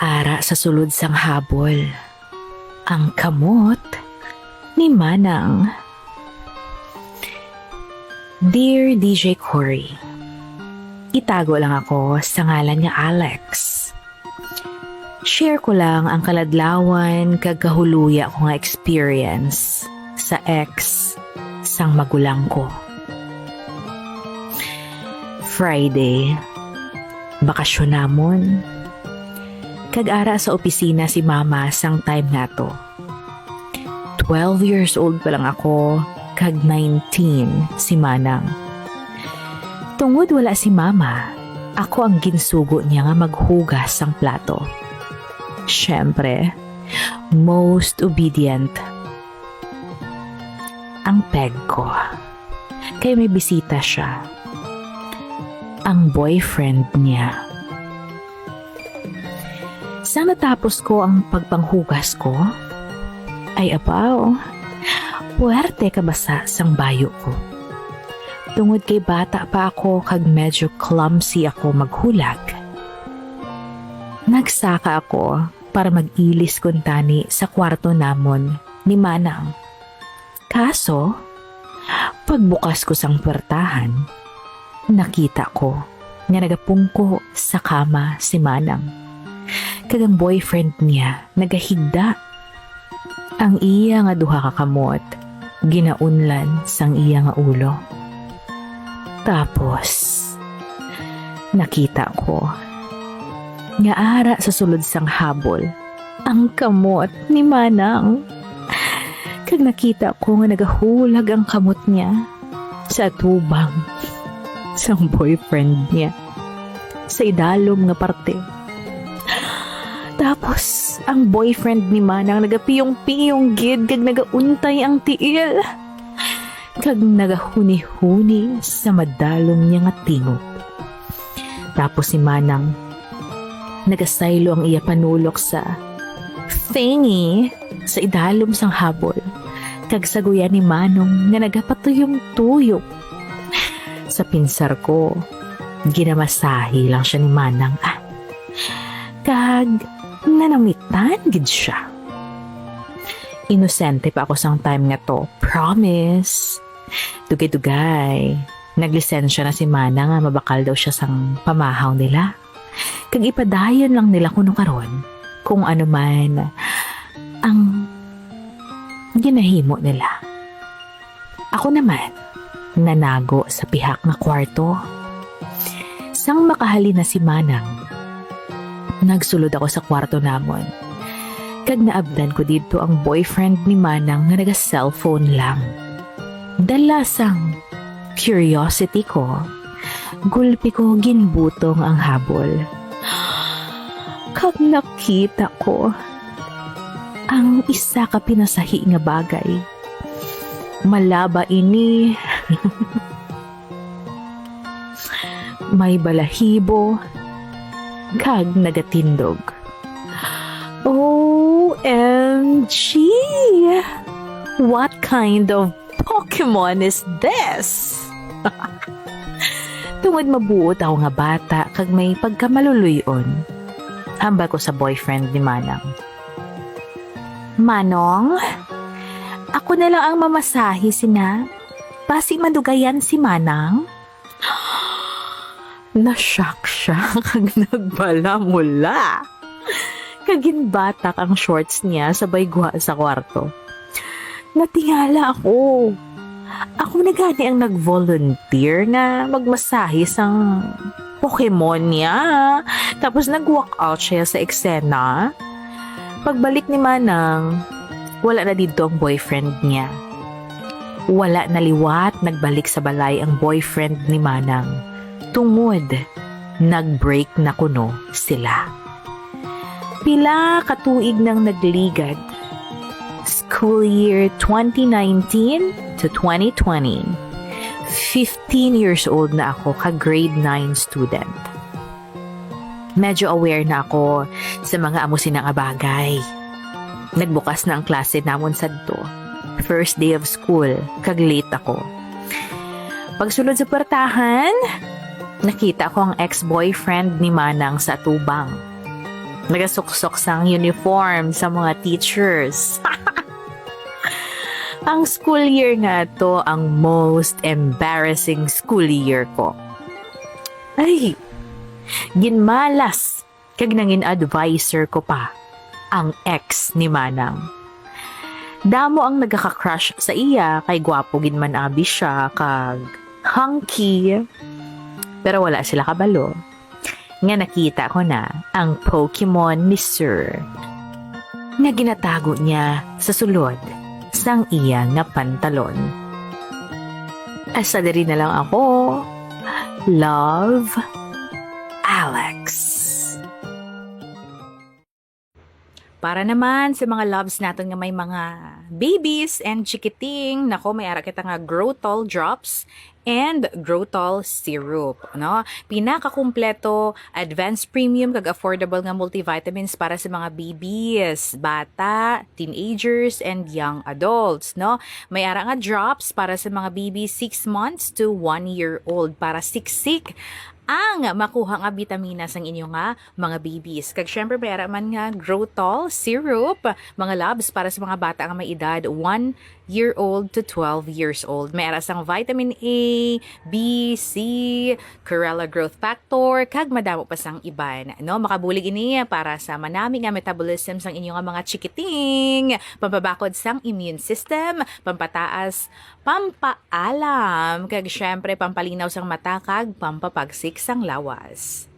Kag-ara sa sulod sang habol. Ang kamot ni Manang. Dear DJ Corey, Itago lang ako sa ngalan niya Alex. Share ko lang ang kaladlawan kag kahuluya ko nga experience sa ex sang magulang ko. Friday, bakasyon namon. Kag-ara sa opisina si mama sang time na to. 12 years old pa lang ako, kag 19 si Manang. Tungod wala si mama, ako ang ginsugo niya nga maghugas ang plato. Siyempre, most obedient ang peg ko. Kaya may bisita siya. Ang boyfriend niya. Sa natapos ko ang pagpanghugas ko, ay apaw, puwerte kabasa sang bayo ko. Tungod kay bata pa ako kag medyo clumsy ako maghulag. Nagsaka ako para mag-ilis kuntani sa kwarto namon ni Manang. Kaso, pagbukas ko sang puwertahan, nakita ko nga nagapungko sa kama si Manang. Kag ang boyfriend niya nagahigda. Ang iya nga duha ka kamot, ginaunlan sang iya nga ulo. Tapos, nakita ko nga ara sa sulod sang habol ang kamot ni Manang. Kag nakita ko nga nagahulag ang kamot niya sa tubang sang boyfriend niya sa idalom nga parte. Tapos, ang boyfriend ni Manang nagapiyong-piyong gid kag nagauntay ang tiil kag nagahuni-huni sa madalom niya nga tingog. Tapos si Manang, nagasaylo ang iya panulok sa thingy sa idalom sang habol. Kag saguya ni Manong nga nagapatuyong-tuyok. Sa pinsar ko, ginamasahi lang siya ni Manang. Ah, kag nanamitan gid siya. Inosente pa ako sang time nga to. Promise. Dugay-dugay. Naglisensya na si Mana nga mabakal daw siya sang pamahaw nila. Kag ipadayon lang nila kuno karon kung ano man ang ginahimo nila. Ako naman, nanago sa pihak nga kwarto. Sang makahali na si Manang, nagsulod ako sa kwarto namon. Kag naabdan ko dito ang boyfriend ni Manang nga naga-cellphone lang. Dalasang curiosity ko, gulpi ko ginbutong ang habol. Kag nakita ko ang isa ka pinasahi nga bagay. Malaba ini. May balahibo. Kag nagatindog. OMG! What kind of Pokemon is this? Tungod mabuot ako nga bata kag may pagkamaluluyon. Hambal ko sa boyfriend ni Manang. Manong, ako na lang ang mamasahi sina. Basi madugayan si Manang. Nashock siya kag nagbala mula. Kaginbatak ang shorts niya sabay guha sa kwarto. Natingala ako. Ako na gani ang nag-volunteer na magmasahe sang Pokemon niya. Tapos nag-walk out siya sa eksena. Pagbalik ni Manang, wala na dito ang boyfriend niya. Wala na liwat nagbalik sa balay ang boyfriend ni Manang. Tungod, nag-break na kuno sila. Pila katuig nang nagligad. School year 2019 to 2020. 15 years old na ako ka grade 9 student. Medyo aware na ako sa mga amusin nga bagay. Nagbukas na ang klase namon sadto. First day of school, kag late ako. Pagsulod sa puertahan, nakita ko ang ex-boyfriend ni Manang sa tubang. Nagasuksok sang uniform sa mga teachers. ang school year nga to ang most embarrassing school year ko. Ay, ginmalas kag nangin advisor ko pa ang ex ni Manang. Damo ang nagaka-crush sa iya kay gwapo gid man abi siya kag hunky. Pero wala sila kabalo. Nga nakita ko na ang Pokemon ni Sir. Nga ginatago niya sa sulod sang iya nga pantalon. Asa na lang ako. Love, Para naman sa mga loves natin nga may mga babies and chikiting, nako may ara kita nga Growtol drops and Growtol syrup, no? Pinakakumpleto, advanced premium kag affordable nga multivitamins para sa mga babies, bata, teenagers and young adults, no? May ara nga drops para sa mga babies 6 months to 1 year old para siksik ang makuha nga vitamina sang inyo nga mga babies. Kag syempre mayara man nga Growtol syrup, mga labs para sa mga bata nga may edad 1 year old to 12 years old. May ara sang vitamin A, B, C, Corella growth factor, kag madamo pa sang iban. No, makabulig ini para sa manami nga metabolism sang inyo nga mga chikiting, pampabakod sang immune system, pampataas, pampaalam, kag syempre pampalinaw sang mata kag pampapagsik sang lawas.